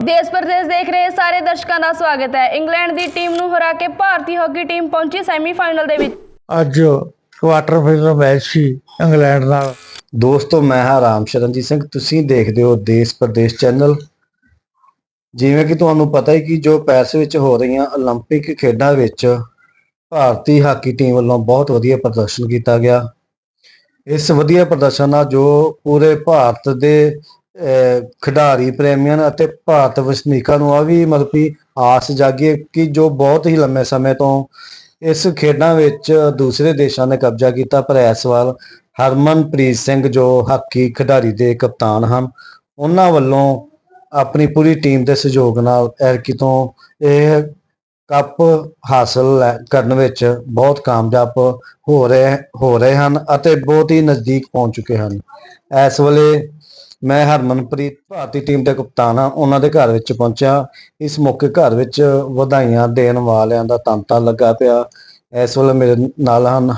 ਦੇਸ਼ ਪ੍ਰਦੇਸ਼ ਦੇਖ ਰਹੇ ਸਾਰੇ ਦਰਸ਼ਕਾਂ ਦਾ ਸਵਾਗਤ ਹੈ ਇੰਗਲੈਂਡ ਦੀ ਟੀਮ ਨੂੰ ਹਰਾ ਕੇ ਭਾਰਤੀ ਹਾਕੀ ਟੀਮ ਪਹੁੰਚੀ ਸੈਮੀਫਾਈਨਲ ਦੇ ਵਿੱਚ ਅੱਜ ਕੁਆਟਰ ਫਾਈਨਲ ਮੈਚ ਸੀ ਇੰਗਲੈਂਡ ਨਾਲ ਦੋਸਤੋ ਮੈਂ ਹਾਂ ਰਾਮ ਸ਼ਰਨਜੀਤ ਸਿੰਘ ਤੁਸੀਂ ਦੇਖਦੇ ਹੋ ਦੇਸ਼ ਪ੍ਰਦੇਸ਼ ਚੈਨਲ ਜਿਵੇਂ ਕਿ ਤੁਹਾਨੂੰ ਪਤਾ ਹੈ ਕਿ ਜੋ ਪੈਰਿਸ ਵਿੱਚ ਹੋ ਰਹੀਆਂ 올림픽 ਖੇਡਾਂ ਵਿੱਚ ਭਾਰਤੀ ਹਾਕੀ ਟੀਮ ਵੱਲੋਂ ਬਹੁਤ ਵਧੀਆ ਪ੍ਰਦਰਸ਼ਨ ਕੀਤਾ ਗਿਆ ਇਸ ਵਧੀਆ ਪ੍ਰਦਰਸ਼ਨ ਨਾਲ ਜੋ ਪੂਰੇ ਭਾਰਤ ਦੇ ਅਹ, ਖਿਡਾਰੀ, ਪ੍ਰੇਮੀਆਂ ਅਤੇ ਭਾਰਤ ਵਸਨੀਕਾਂ ਨੂੰ ਆ ਵੀ ਮਤਲਬ ਕਿ ਆਸ ਜਾਗੀ ਕਿ ਜੋ ਬਹੁਤ ਹੀ ਲੰਮੇ ਸਮੇਂ ਤੋਂ ਇਸ ਖੇਡਾਂ ਵਿੱਚ ਦੂਸਰੇ ਦੇਸ਼ਾਂ ਨੇ ਕਬਜ਼ਾ ਕੀਤਾ। ਪਰ ਇਸ ਵਾਰ ਹਰਮਨਪ੍ਰੀਤ ਸਿੰਘ ਜੋ ਹਾਕੀ ਖਿਡਾਰੀ ਦੇ ਕਪਤਾਨ ਹਨ, ਉਹਨਾਂ ਵੱਲੋਂ ਆਪਣੀ ਪੂਰੀ ਟੀਮ ਦੇ ਸਹਿਯੋਗ ਨਾਲ ਐਰਕੀ ਤੋਂ ਇਹ ਕੱਪ ਹਾਸਲ ਲੈ- ਕਰਨ ਵਿੱਚ ਬਹੁਤ ਕਾਮਯਾਬ ਹੋ ਰਹੇ ਹੋ ਰਹੇ ਹਨ ਅਤੇ ਬਹੁਤ ਹੀ ਨਜ਼ਦੀਕ ਪਹੁੰਚ ਚੁੱਕੇ ਹਨ। ਇਸ ਵੇਲੇ ਮੈਂ ਹਰਮਨਪ੍ਰੀਤ ਭਾਰਤੀ ਟੀਮ ਦੇ ਕਪਤਾਨ ਹਾਂ। ਉਹਨਾਂ ਦੇ ਘਰ ਵਿੱਚ ਪਹੁੰਚਿਆ। ਇਸ ਮੌਕੇ ਘਰ ਵਿੱਚ ਵਧਾਈਆਂ ਦੇਣ ਵਾਲਿਆਂ ਦਾ ਤਾਂਤਾ ਲੱਗਾ ਪਿਆ। ਇਸ ਵੇਲੇ ਮੇਰੇ ਨਾਲ ਹਨ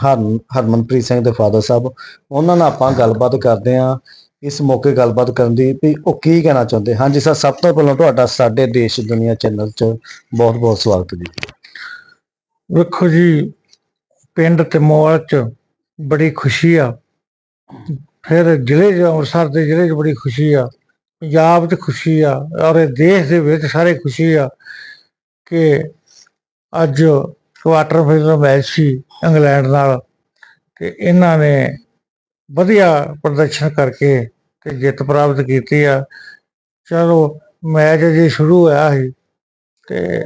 ਹਰਮਨਪ੍ਰੀਤ ਸਿੰਘ ਦੇ ਫਾਦਰ ਸਾਹਿਬ। ਉਹਨਾਂ ਨਾਲ ਆਪਾਂ ਗੱਲਬਾਤ ਕਰਦੇ ਹਾਂ। ਇਸ ਮੌਕੇ ਗੱਲਬਾਤ ਕਰਨ ਦੀ ਵੀ ਉਹ ਕੀ ਕਹਿਣਾ ਚਾਹੁੰਦੇ? ਹਾਂਜੀ ਸਰ, ਸਭ ਤੋਂ ਪਹਿਲਾਂ ਤੁਹਾਡਾ ਸਾਡੇ ਦੇਸ਼ ਦੁਨੀਆ ਚੈਨਲ 'ਚ ਬਹੁਤ ਬਹੁਤ ਸਵਾਗਤ ਜੀ। ਵੇਖੋ ਜੀ, ਪਿੰਡ ਤੇ ਮੋਲ ਚ ਬੜੀ ਖੁਸ਼ੀ ਆ। ਫਿਰ ਜ਼ਿਲ੍ਹੇ 'ਚ, ਅੰਮ੍ਰਿਤਸਰ ਦੇ ਜ਼ਿਲ੍ਹੇ 'ਚ ਬੜੀ ਖੁਸ਼ੀ ਆ। ਪੰਜਾਬ 'ਚ ਖੁਸ਼ੀ ਆ। ਔਰ ਇਹ ਦੇਸ਼ ਦੇ ਵਿੱਚ ਸਾਰੇ ਖੁਸ਼ੀ ਆ ਕਿ ਅੱਜ ਕੁਆਟਰ ਫਾਈਨਲ ਮੈਚ ਸੀ ਇੰਗਲੈਂਡ ਨਾਲ ਤੇ ਇਹਨਾਂ ਨੇ ਵਧੀਆ ਪ੍ਰਦਰਸ਼ਨ ਕਰਕੇ ਤੇ ਜਿੱਤ ਪ੍ਰਾਪਤ ਕੀਤੀ ਆ। ਚਲੋ, ਮੈਚ ਜੇ ਸ਼ੁਰੂ ਹੋਇਆ ਸੀ ਤੇ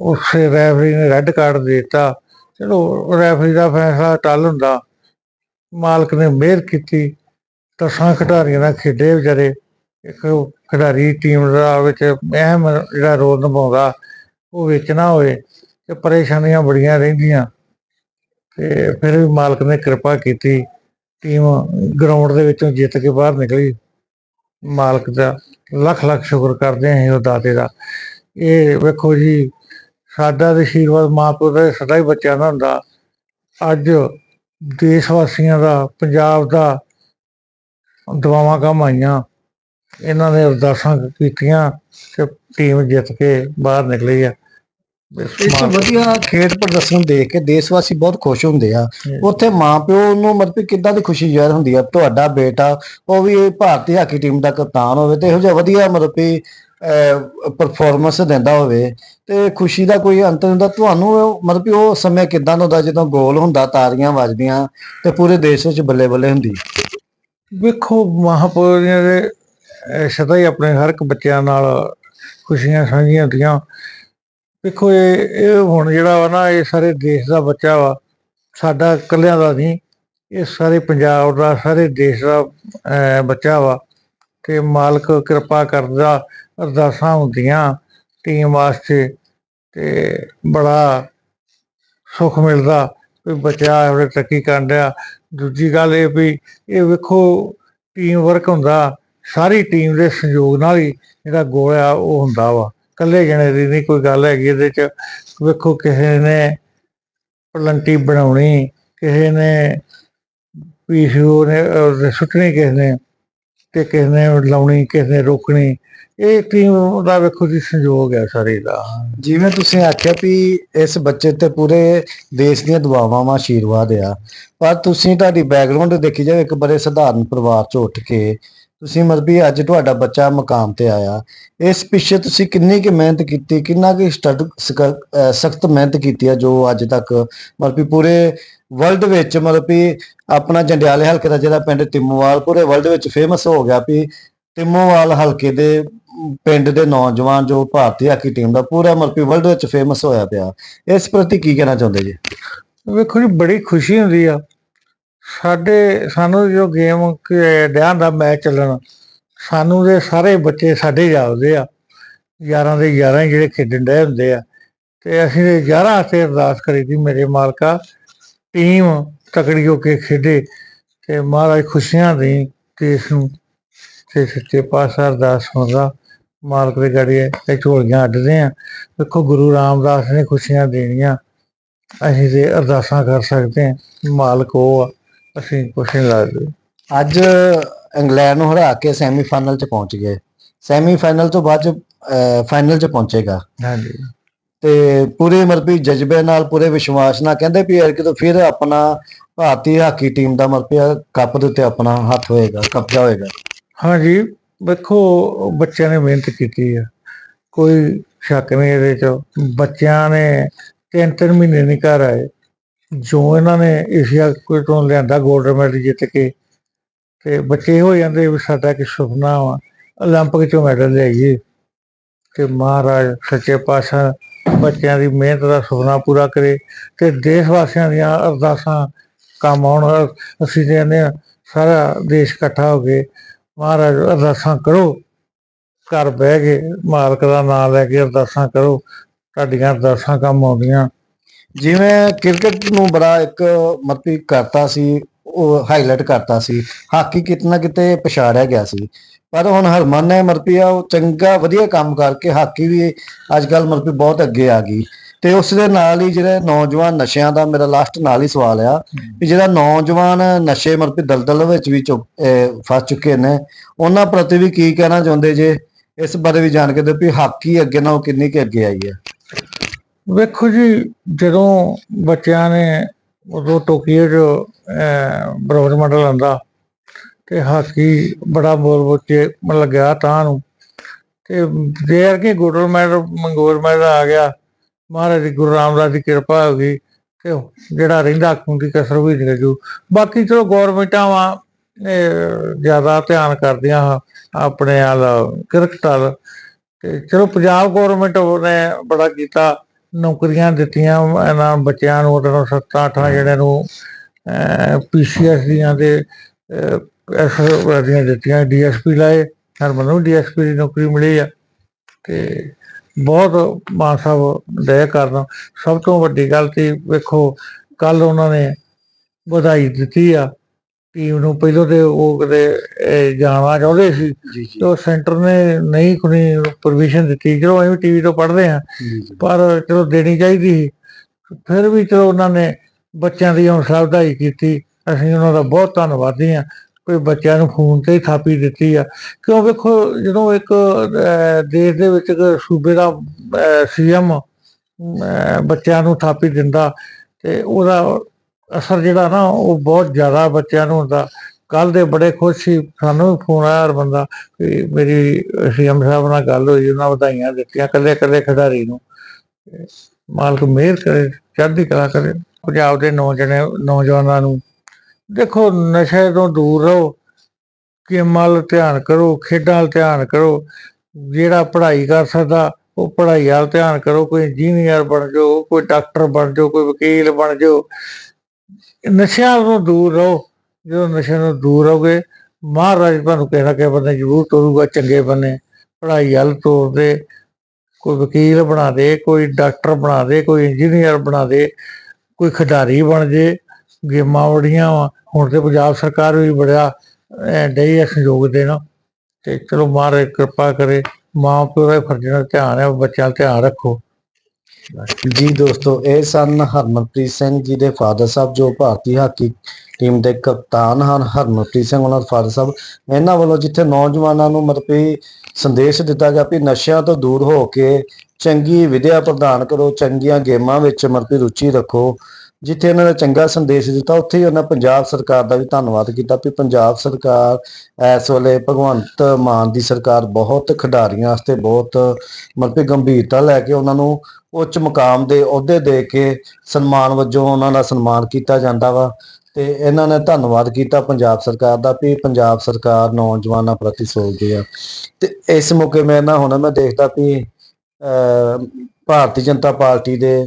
ਉਸੇ ਰੈਫਰੀ ਨੇ ਰੈੱਡ ਕਾਰਡ ਦੇ ਦਿੱਤਾ। ਚਲੋ ਰੈਫਰੀ ਦਾ ਫੈਸਲਾ ਟੱਲ ਹੁੰਦਾ। ਮਾਲਕ ਨੇ ਮਿਹਰ ਕੀਤੀ ਦਸਾਂ ਖਿਡਾਰੀਆਂ ਨਾਲ ਖੇਡੇ ਵਿਚਾਰੇ। ਇੱਕ ਖਿਡਾਰੀ ਟੀਮ ਦਾ ਵਿੱਚ ਅਹਿਮ ਜਿਹੜਾ ਰੋਲ ਨਿਭਾਉਂਦਾ, ਉਹ ਵੇਚਣਾ ਨਾ ਹੋਏ ਤੇ ਪਰੇਸ਼ਾਨੀਆਂ ਬੜੀਆਂ ਰਹਿੰਦੀਆਂ। ਤੇ ਫਿਰ ਵੀ ਮਾਲਕ ਨੇ ਕਿਰਪਾ ਕੀਤੀ ਟੀਮ ਗਰਾਊਂਡ ਦੇ ਵਿੱਚੋਂ ਜਿੱਤ ਕੇ ਬਾਹਰ ਨਿਕਲੀ। ਮਾਲਕ ਦਾ ਲੱਖ ਲੱਖ ਸ਼ੁਕਰ ਕਰਦੇ ਹਾਂ ਅਸੀਂ ਉਹ ਦਾਤੇ ਦਾ। ਇਹ ਵੇਖੋ ਜੀ, ਸਾਡਾ ਆਸ਼ੀਰਵਾਦ ਮਾਂ ਪਿਓ ਦਾ ਸਦਾ ਹੀ ਬੱਚਿਆਂ ਦਾ ਹੁੰਦਾ। ਅੱਜ ਦੇਸ਼ ਵਾਸੀਆਂ ਦਾ ਪੰਜਾਬ ਦਾ ਦੁਆਵਾਂ ਕੰਮ ਆਈਆਂ। ਇਹਨਾਂ ਨੇ ਅਰਦਾਸਾਂ ਕੀਤੀਆਂ ਤੇ ਟੀਮ ਜਿੱਤ ਕੇ ਬਾਹਰ ਨਿਕਲੀ ਆ। ਇਸ ਵਧੀਆ ਖੇਡ ਪ੍ਰਦਰਸ਼ਨ ਦੇਖ ਕੇ ਦੇਸ਼ ਵਾਸੀ ਬਹੁਤ ਖੁਸ਼ ਹੁੰਦੇ ਆ। ਉੱਥੇ ਮਾਪਿਓ ਨੂੰ ਮਤਲਬ ਕਿੱਦਾਂ ਦੀ ਖੁਸ਼ੀ ਜ਼ਾਹਿਰ ਹੁੰਦੀ ਆ? ਤੁਹਾਡਾ ਬੇਟਾ ਉਹ ਵੀ ਭਾਰਤੀ ਹਾਕੀ ਟੀਮ ਦਾ ਕਪਤਾਨ ਹੋਵੇ ਤੇ ਇਹੋ ਜਿਹਾ ਵਧੀਆ ਮਤਲਬ ਕਿ ਪਰਫਾਰਮੈਂਸ ਦਿੰਦਾ ਹੋਵੇ ਤੇ ਖੁਸ਼ੀ ਦਾ ਕੋਈ ਅੰਤ ਨਹੀਂ ਹੁੰਦਾ। ਤੁਹਾਨੂੰ ਮਤਲਬ ਕਿ ਉਹ ਸਮੇਂ ਕਿੱਦਾਂ ਦਾ ਹੁੰਦਾ ਜਦੋਂ ਗੋਲ ਹੁੰਦਾ ਤਾਰੀਆਂ ਵੱਜਦੀਆਂ ਤੇ ਪੂਰੇ ਦੇਸ਼ ਵਿੱਚ ਬੱਲੇ ਬੱਲੇ ਹੁੰਦੀ? ਵੇਖੋ ਮਹਾਪੁਰਸ਼ਾਂ ਦੇ ਸਦਾ ਹੀ ਆਪਣੇ ਹਰ ਇੱਕ ਬੱਚਿਆਂ ਨਾਲ ਖੁਸ਼ੀਆਂ ਸਾਂਝੀਆਂ ਹੁੰਦੀਆਂ। ਵੇਖੋ ਇਹ ਇਹ ਹੁਣ ਜਿਹੜਾ ਵਾ ਨਾ ਇਹ ਸਾਰੇ ਦੇਸ਼ ਦਾ ਬੱਚਾ ਵਾ ਸਾਡਾ ਇਕੱਲਿਆਂ ਦਾ ਨਹੀਂ ਇਹ ਸਾਰੇ ਪੰਜਾਬ ਦਾ ਸਾਰੇ ਦੇਸ਼ ਦਾ ਅਹ, ਬੱਚਾ ਵਾ। ਤੇ ਮਾਲਕ ਕਿਰਪਾ ਕਰਦਾ ਅਰਦਾਸਾਂ ਹੁੰਦੀਆਂ ਟੀਮ ਵਾਸਤੇ ਤੇ ਬੜਾ ਸੁੱਖ ਮਿਲਦਾ ਵੀ ਬਚਿਆ ਉਹਦੇ ਤਰੱਕੀ ਕਰਨ ਡਿਆ। ਦੂਜੀ ਗੱਲ ਇਹ ਵੀ, ਇਹ ਵੇਖੋ ਟੀਮ ਵਰਕ ਹੁੰਦਾ, ਸਾਰੀ ਟੀਮ ਦੇ ਸਹਿਯੋਗ ਨਾਲ ਹੀ ਜਿਹੜਾ ਗੋਲ ਆ ਉਹ ਹੁੰਦਾ ਵਾ। ਇਕੱਲੇ ਜਣੇ ਦੀ ਨਹੀਂ ਕੋਈ ਗੱਲ ਹੈਗੀ ਇਹਦੇ ਚ। ਵੇਖੋ ਕਿਸੇ ਨੇ ਪਲੰਟੀ ਬਣਾਉਣੀ, ਕਿਸੇ ਨੇ ਪੀਸੀਓ ਨੇ ਸੁੱਟਣੀ ਕਿਸੇ ਨੇ। ਤੇ ਕਿਸੇ ਨੇ ਲਾਉਣੀ, ਕਿਸੇ ਨੇ ਰੋਕਣੀ, ਇਹ ਟੀਮ ਦਾ ਵੇਖੋ ਜੀ ਸੰਯੋਗ ਹੈ ਸਾਰੇ ਦਾ। ਜਿਵੇਂ ਤੁਸੀਂ ਆਖਿਆ ਵੀ ਇਸ ਬੱਚੇ ਤੇ ਪੂਰੇ ਦੇਸ਼ ਦੀਆਂ ਦੁਆਵਾਂ ਵਾ ਆਸ਼ੀਰਵਾਦ ਆ, ਪਰ ਤੁਸੀਂ ਤੁਹਾਡੀ ਬੈਕਗ੍ਰਾਉਂਡ ਦੇਖੀ ਜਾਵੇ, ਇੱਕ ਬੜੇ ਸਧਾਰਨ ਪਰਿਵਾਰ ਚੋਂ ਉੱਠ ਕੇ ਤੁਸੀਂ ਮਤਲਬ ਅੱਜ ਤੁਹਾਡਾ ਬੱਚਾ ਮਕਾਮ ਤੇ ਆਇਆ। ਇਸ ਪਿੱਛੇ ਤੁਸੀਂ ਕਿੰਨੀ ਕਿ ਮਿਹਨਤ ਕੀਤੀ, ਕਿੰਨਾ ਕਿ ਸਖਤ ਮਿਹਨਤ ਕੀਤੀ ਆ, ਜੋ ਅੱਜ ਤੱਕ ਮਤਲਬ ਪੂਰੇ ਵਰਲਡ ਵਿੱਚ ਮਤਲਬ ਵੀ ਆਪਣਾ ਜੰਡਿਆਲੇ ਹਲਕੇ ਦਾ ਜਿਹੜਾ ਪਿੰਡ ਤਿੰਮੋਵਾਲ, ਪੂਰੇ ਵਰਲਡ ਵਿੱਚ ਫੇਮਸ ਹੋ ਗਿਆ ਵੀ ਤਿੰਮੋਵਾਲ ਹਲਕੇ ਦੇ ਪਿੰਡ ਦੇ ਨੌਜਵਾਨ ਜੋ ਭਾਰਤੀ ਹਾਕੀ ਟੀਮ ਦਾ ਪੂਰਾ ਮਤਲਬ ਵਰਲਡ ਵਿੱਚ ਫੇਮਸ ਹੋਇਆ ਪਿਆ। ਇਸ ਪ੍ਰਤੀ ਕੀ ਕਹਿਣਾ ਚਾਹੁੰਦੇ ਜੀ? ਵੇਖੋ ਜੀ, ਬੜੀ ਖੁਸ਼ੀ ਹੁੰਦੀ ਆ। ਸਾਡੇ, ਸਾਨੂੰ ਜੋ ਗੇਮ ਡਿਆਂ ਦਾ ਮੈਚ ਚੱਲਣ, ਸਾਨੂੰ ਦੇ ਸਾਰੇ ਬੱਚੇ ਸਾਡੇ ਜਾਪਦੇ ਆ। ਯਾਰਾਂ ਦੇ ਯਾਰਾਂ ਹੀ ਜਿਹੜੇ ਖੇਡਣ ਡਏ ਹੁੰਦੇ ਆ। ਤੇ ਅਸੀਂ ਦੇ ਯਾਰਾਂ ਤੇ ਅਰਦਾਸ ਕਰੀ ਦੀ ਮੇਰੇ ਮਾਲਕਾ ਟੀਮ ਤਕੜੀ ਹੋ ਕੇ ਖੇਡੇ ਤੇ ਮਹਾਰਾਜ ਖੁਸ਼ੀਆਂ ਦੇ ਦੇਸ਼ ਨੂੰ ਤੇ ਸੱਚੇ ਪਾਤਸ਼ਾਹ ਅਰਦਾਸ ਹੁੰਦਾ ਮਾਲਕ ਦੇ ਗੜੀ ਇਹ ਝੋਲੀਆਂ ਅੱਡਦੇ ਆ ਵੇਖੋ ਗੁਰੂ ਰਾਮਦਾਸ ਨੇ ਖੁਸ਼ੀਆਂ ਦੇਣੀਆਂ। ਅਸੀਂ ਤੇ ਅਰਦਾਸਾਂ ਕਰ ਸਕਦੇ ਹਾਂ। ਮਾਲਕ ਉਹ ਆ ਅਸੀਂ ਕੁਛ ਨਹੀਂ ਲੱਗਦੇ ਅੱਜ ਇੰਗਲੈਂਡ ਨੂੰ ਹਰਾ ਕੇ ਸੈਮੀਫਾਈਨਲ ਚ ਪਹੁੰਚ ਗਏ। ਸੈਮੀਫਾਈਨਲ ਤੋਂ ਬਾਅਦ ਫਾਈਨਲ 'ਚ ਪਹੁੰਚੇਗਾ। ਹਾਂਜੀ। ਤੇ ਪੂਰੇ ਮਤਲਬ ਜਜ਼ਬੇ ਨਾਲ, ਪੂਰੇ ਵਿਸ਼ਵਾਸ ਨਾਲ ਕਹਿੰਦੇ ਵੀ ਯਾਰ ਕਿਤੋਂ ਫਿਰ ਆਪਣਾ ਭਾਰਤੀ ਹਾਕੀ ਟੀਮ ਦਾ ਮਤਲਬ ਕੱਪ ਦੇ ਉੱਤੇ ਆਪਣਾ ਹੱਥ ਹੋਏਗਾ, ਕਬਜ਼ਾ ਹੋਏਗਾ। ਹਾਂਜੀ, ਵੇਖੋ, ਬੱਚਿਆਂ ਨੇ ਮਿਹਨਤ ਕੀਤੀ ਆ। ਕੋਈ ਸ਼ੱਕ ਨਹੀਂ ਇਹਦੇ ਚ। ਬੱਚਿਆਂ ਨੇ ਤਿੰਨ ਤਿੰਨ ਮਹੀਨੇ ਨਹੀਂ ਘਰ ਆਏ। ਜੋ ਇਹਨਾਂ ਨੇ ਏਸ਼ੀਆ ਕੋਈ ਤੋਂ ਲਿਆਂਦਾ 골ਡ ਮੈਡਲ ਜਿੱਤ ਕੇ, ਤੇ ਬੱਚੇ ਹੋ ਜਾਂਦੇ ਵੀ ਸਾਡਾ ਕਿ ਸੁਪਨਾ ਵਾ 올림픽 ਚੋਂ ਮੈਡਲ ਲੈ ਆਈਏ। ਤੇ ਮਹਾਰਾਜ, ਸੱਚੇ ਪਾਤਸ਼ਾਹ ਬੱਚਿਆਂ ਦੀ ਮਿਹਨਤ ਦਾ ਸੁਪਨਾ ਪੂਰਾ ਕਰੇ ਤੇ ਦੇਸ਼ ਵਾਸੀਆਂ ਦੀਆਂ ਅਰਦਾਸਾਂ ਕੰਮ ਆਉਣ। ਅਸੀਂ ਕਹਿੰਦੇ ਹਾਂ, ਸਾਰਾ ਦੇਸ਼ ਇਕੱਠਾ ਹੋ ਕੇ ਮਹਾਰਾਜ ਅਰਦਾਸਾਂ ਕਰੋ। ਘਰ ਬਹਿ ਕੇ ਮਾਲਕ ਦਾ ਨਾਮ ਲੈ ਕੇ ਅਰਦਾਸਾਂ ਕਰੋ। ਤੁਹਾਡੀਆਂ ਅਰਦਾਸਾਂ ਕੰਮ ਆਉਂਦੀਆਂ। ਜਿਵੇਂ ਕ੍ਰਿਕਟ ਨੂੰ ਬੜਾ ਇੱਕ ਮਰਪੀ ਕਰਤਾ ਸੀ। ਉਹ ਹਾਈਲਾਈਟ ਕਰਤਾ ਸੀ। ਹਾਕੀ ਕਿਤੇ ਕਿਤੇ ਪਛਾੜਿਆ ਗਿਆ ਸੀ। ਪਰ ਹੁਣ ਹਰਮਨ ਨੇ ਮਰਪੀ ਉਹ ਚੰਗਾ, ਵਧੀਆ ਕੰਮ ਕਰਕੇ ਹਾਕੀ ਵੀ ਅੱਜ ਕੱਲ ਮਰਪੀ ਬਹੁਤ ਅੱਗੇ ਆ ਗਈ। ਤੇ ਉਸ ਦੇ ਨਾਲ ਹੀ ਜਿਹੜੇ ਨੌਜਵਾਨ ਨਸ਼ਿਆਂ ਦਾ ਮੇਰਾ ਲਾਸਟ ਨਾਲ ਹੀ ਸਵਾਲ ਆ ਵੀ ਜਿਹੜਾ ਨੌਜਵਾਨ ਨਸ਼ੇ ਮਰਪੀ ਦਲਦਲ ਵਿੱਚ ਵੀ ਚੁੱਕ- ਫਸ ਚੁੱਕੇ ਨੇ, ਉਹਨਾਂ ਪ੍ਰਤੀ ਵੀ ਕੀ ਕਹਿਣਾ ਚਾਹੁੰਦੇ ਜੇ? ਇਸ ਬਾਰੇ ਵੀ ਜਾਣ ਕੇ ਦਿਓ ਵੀ ਹਾਕੀ ਅੱਗੇ ਨਾਲੋਂ ਕਿੰਨੀ ਕੁ ਅੱਗੇ ਆਈ ਹੈ। ਵੇਖੋ ਜੀ, ਜਦੋਂ ਬੱਚਿਆਂ ਨੇ ਉਦੋਂ ਟੋਕੀਓ 'ਚ ਬ੍ਰੌਂਜ਼ ਮੈਡਲ ਆਂਦਾ ਤੇ ਹਾਕੀ ਬੜਾ ਬੋਲ ਬੱਚੇ ਲੱਗਿਆ ਤਾਂ ਨੂੰ। ਤੇ ਦੇਰ ਕੇ ਗੋਲਡ ਮੈਡਲ ਗੋਲਡ ਮੈਡਲ ਆ ਗਿਆ। ਮਹਾਰਾਜ ਗੁਰੂ ਰਾਮਦਾਸ ਦੀ ਕਿਰਪਾ ਹੋ ਗਈ ਤੇ ਜਿਹੜਾ ਰਹਿੰਦਾ ਖੂਨ ਦੀ ਕਸਰ ਵੀ ਨਿਕਲ ਜੂ। ਬਾਕੀ ਚਲੋ ਗੌਰਮੈਂਟਾਂ ਵਾ ਜ਼ਿਆਦਾ ਧਿਆਨ ਕਰਦੀਆਂ ਆਪਣੇ ਹਾਲ ਕ੍ਰਿਕਟ ਤੇ ਚਲੋ ਪੰਜਾਬ ਗੌਰਮੈਂਟ ਨੇ ਬੜਾ ਕੀਤਾ। ਨੌਕਰੀਆਂ ਦਿੱਤੀਆਂ ਇਹਨਾਂ ਬੱਚਿਆਂ ਨੂੰ, ਉਹਨਾਂ ਨੂੰ ਸੱਤਾਂ ਅੱਠਾਂ ਜਿਹੜਿਆਂ ਨੂੰ ਪੀਸੀਐਸ ਦੀਆਂ ਦੇ ਐਸ ਦੀਆਂ ਦਿੱਤੀਆਂ ਡੀਐਸਪੀ ਲਾਏ ਹਰਮਨ ਨੂੰ ਡੀਐਸਪੀ ਦੀ ਨੌਕਰੀ ਮਿਲੀ ਆ। ਤੇ ਬਹੁਤ ਮਾਨ ਸਾਹਿਬ ਦਇਆ ਕਰਨ। ਸਭ ਤੋਂ ਵੱਡੀ ਗੱਲ ਤੇ ਵੇਖੋ ਕੱਲ ਉਹਨਾਂ ਨੇ ਵਧਾਈ ਦਿੱਤੀ ਆ। ਟੀਮ ਨੂੰ ਪਹਿਲਾਂ ਤੇ ਉਹ ਕਦੇ ਜਾਣਾ ਚਾਹੁੰਦੇ ਸੀ ਤੇ ਉਹ ਸੈਂਟਰ ਨੇ ਨਹੀਂ ਕੋਈ ਪਰਮਿਸ਼ਨ ਦਿੱਤੀ। ਚਲੋ ਅਸੀਂ ਟੀਵੀ ਤੋਂ ਪੜ੍ਹਦੇ ਆ ਪਰ ਚਲੋ ਦੇਣੀ ਚਾਹੀਦੀ ਸੀ। ਫਿਰ ਵੀ ਚਲੋ ਉਹਨਾਂ ਨੇ ਬੱਚਿਆਂ ਦੀ ਹੌਸਲਾ ਵਧਾਈ ਕੀਤੀ। ਅਸੀਂ ਉਹਨਾਂ ਦਾ ਬਹੁਤ ਧੰਨਵਾਦੀ ਆ ਕੋਈ ਬੱਚਿਆਂ ਨੂੰ ਫੋਨ ਤੇ ਥਾਪੀ ਦਿੱਤੀ ਆ। ਕਿਉਂ ਵੇਖੋ ਜਦੋਂ ਇੱਕ ਦੇਸ਼ ਦੇ ਵਿੱਚ ਇੱਕ ਸੂਬੇ ਦਾ ਸੀਐਮ ਬੱਚਿਆਂ ਨੂੰ ਥਾਪੀ ਦਿੰਦਾ ਤੇ ਉਹਦਾ ਅਸਰ ਜਿਹੜਾ ਨਾ ਉਹ ਬਹੁਤ ਜ਼ਿਆਦਾ ਬੱਚਿਆਂ ਨੂੰ ਹੁੰਦਾ। ਕੱਲ ਦੇ ਬੜੇ ਖੁਸ਼ ਸੀ, ਸਾਨੂੰ ਫੋਨ ਆਇਆ ਹਰ ਬੰਦਾ ਕਿ ਮੇਰੀ ਸੀਐਮ ਸਾਹਿਬ ਨਾਲ ਗੱਲ ਹੋਈ, ਉਹਨਾਂ ਵਧਾਈਆਂ ਦਿੱਤੀਆਂ ਕੱਲੇ ਕੱਲੇ ਖਿਡਾਰੀ ਨੂੰ। ਮਾਲਕ ਮਿਹਰ ਕਰੇ, ਚੜ੍ਹਦੀ ਕਲਾ ਕਰੇ ਪੰਜਾਬ ਦੇ ਨੌਜਵਾਨ ਨੌਜਵਾਨਾਂ ਨੂੰ। ਦੇਖੋ, ਨਸ਼ੇ ਤੋਂ ਦੂਰ ਰਹੋ, ਗੇਮਾਂ ਵੱਲ ਧਿਆਨ ਕਰੋ, ਖੇਡਾਂ ਵੱਲ ਧਿਆਨ ਕਰੋ। ਜਿਹੜਾ ਪੜ੍ਹਾਈ ਕਰ ਸਕਦਾ, ਉਹ ਪੜ੍ਹਾਈ ਵੱਲ ਧਿਆਨ ਕਰੋ, ਕੋਈ ਇੰਜੀਨੀਅਰ ਬਣ ਜਾਓ, ਕੋਈ ਡਾਕਟਰ ਬਣ ਜਾਓ, ਕੋਈ ਵਕੀਲ ਬਣ ਜਾਓ। ਨਸ਼ਿਆਂ ਤੋਂ ਦੂਰ ਰਹੋ। ਜਦੋਂ ਨਸ਼ਿਆਂ ਤੋਂ ਦੂਰ ਰਹੋਗੇ, ਮਹਾਰਾਜ ਤੁਹਾਨੂੰ ਕਹਿਣਾ ਕਿ ਕਿਸੇ ਬੰਦੇ ਜ਼ਰੂਰ ਤੋਰੂਗਾ, ਚੰਗੇ ਬੰਨੇ ਪੜ੍ਹਾਈ ਵੱਲ ਤੋਰਦੇ, ਕੋਈ ਵਕੀਲ ਬਣਾ ਦੇ, ਕੋਈ ਡਾਕਟਰ ਬਣਾ ਦੇ, ਕੋਈ ਇੰਜੀਨੀਅਰ ਬਣਾ ਦੇ, ਕੋਈ ਖਿਡਾਰੀ ਬਣ ਜੇ, ਗੇਮਾਂ ਬੜੀਆਂ ਵਾ। ਹੁਣ ਤੇ ਪੰਜਾਬ ਸਰਕਾਰ ਵੀ ਬੜਾ ਡਈ ਹੈ ਸਹਿਯੋਗ ਦੇਣਾ। ਤੇ ਚਲੋ ਮਹਾਰਾਜ ਕਿਰਪਾ ਕਰੇ, ਮਾਂ ਪਿਓ ਦਾ ਫਰਜ਼ ਨਾਲ ਧਿਆਨ ਹੈ ਬੱਚਿਆਂ ਦਾ ਧਿਆਨ ਰੱਖੋ। ਜੀ ਦੋਸਤੋ, ਇਹ ਸਨ ਹਰਮਨਪ੍ਰੀਤ ਸਿੰਘ ਜੀ ਦੇ ਫਾਦਰ ਸਾਹਿਬ, ਜੋ ਭਾਰਤੀ ਹਾਕੀ ਟੀਮ ਦੇ ਕਪਤਾਨ ਹਨ। ਹਰਮਨਪ੍ਰੀਤ ਸਿੰਘ ਉਹਨਾਂ ਦੇ ਫਾਦਰ ਸਾਹਿਬ। ਇਹਨਾਂ ਵੱਲੋਂ ਜਿੱਥੇ ਨੌਜਵਾਨਾਂ ਨੂੰ ਮਤਲਬ ਸੰਦੇਸ਼ ਦਿੱਤਾ ਗਿਆ ਵੀ ਨਸ਼ਿਆਂ ਤੋਂ ਦੂਰ ਹੋ ਕੇ ਚੰਗੀ ਵਿਦਿਆ ਪ੍ਰਦਾਨ ਕਰੋ, ਚੰਗੀਆਂ ਗੇਮਾਂ ਵਿੱਚ ਮਤਲਬ ਵੀ ਰੁਚੀ ਰੱਖੋ। ਜਿੱਥੇ ਇਹਨਾਂ ਨੇ ਚੰਗਾ ਸੰਦੇਸ਼ ਦਿੱਤਾ ਉੱਥੇ ਹੀ ਉਹਨਾਂ ਪੰਜਾਬ ਸਰਕਾਰ ਦਾ ਵੀ ਧੰਨਵਾਦ ਕੀਤਾ ਵੀ ਪੰਜਾਬ ਸਰਕਾਰ ਇਸ ਵੇਲੇ ਭਗਵੰਤ ਮਾਨ ਦੀ ਸਰਕਾਰ ਬਹੁਤ ਖਿਡਾਰੀਆਂ ਵਾਸਤੇ ਬਹੁਤ ਮਤਲਬ ਗੰਭੀਰਤਾ ਲੈ ਕੇ ਉਹਨਾਂ ਨੂੰ ਉੱਚ ਮੁਕਾਮ ਦੇ ਅਹੁਦੇ ਦੇ ਕੇ ਸਨਮਾਨ ਵਜੋਂ ਉਹਨਾਂ ਦਾ ਸਨਮਾਨ ਕੀਤਾ ਜਾਂਦਾ ਵਾ ਤੇ ਇਹਨਾਂ ਨੇ ਧੰਨਵਾਦ ਕੀਤਾ ਪੰਜਾਬ ਸਰਕਾਰ ਦਾ ਵੀ ਪੰਜਾਬ ਸਰਕਾਰ ਨੌਜਵਾਨਾਂ ਪ੍ਰਤੀ ਸੋਚਦੀ ਆ। ਤੇ ਇਸ ਮੌਕੇ ਮੈਂ ਨਾ ਹੁਣ ਮੈਂ ਦੇਖਦਾ ਵੀ ਅਹ, ਭਾਰਤੀ ਜਨਤਾ ਪਾਰਟੀ ਦੇ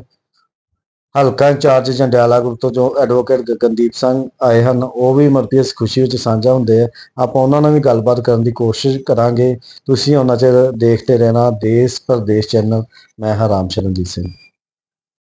ਹਲਕਾ ਇੰਚਾਰਜ ਜੰਡਿਆਲਾ ਗਰੁੱਪ ਤੋਂ ਜੋ ਐਡਵੋਕੇਟ ਗਗਨਦੀਪ ਸਿੰਘ ਆਏ ਹਨ, ਉਹ ਵੀ ਮਰਦੀ ਇਸ ਖੁਸ਼ੀ ਵਿੱਚ ਸਾਂਝਾ ਹੁੰਦੇ ਆ। ਆਪਾਂ ਉਹਨਾਂ ਨਾਲ ਵੀ ਗੱਲਬਾਤ ਕਰਨ ਦੀ ਕੋਸ਼ਿਸ਼ ਕਰਾਂਗੇ। ਤੁਸੀਂ ਉਹਨਾਂ ਚਿਰ ਦੇਖਦੇ ਰਹਿਣਾ ਦੇਸ਼ ਪ੍ਰਦੇਸ਼ ਚੈਨਲ। ਮੈਂ ਹਾਂ ਰਾਮ ਸ਼ਰਨਜੀਤ ਸਿੰਘ।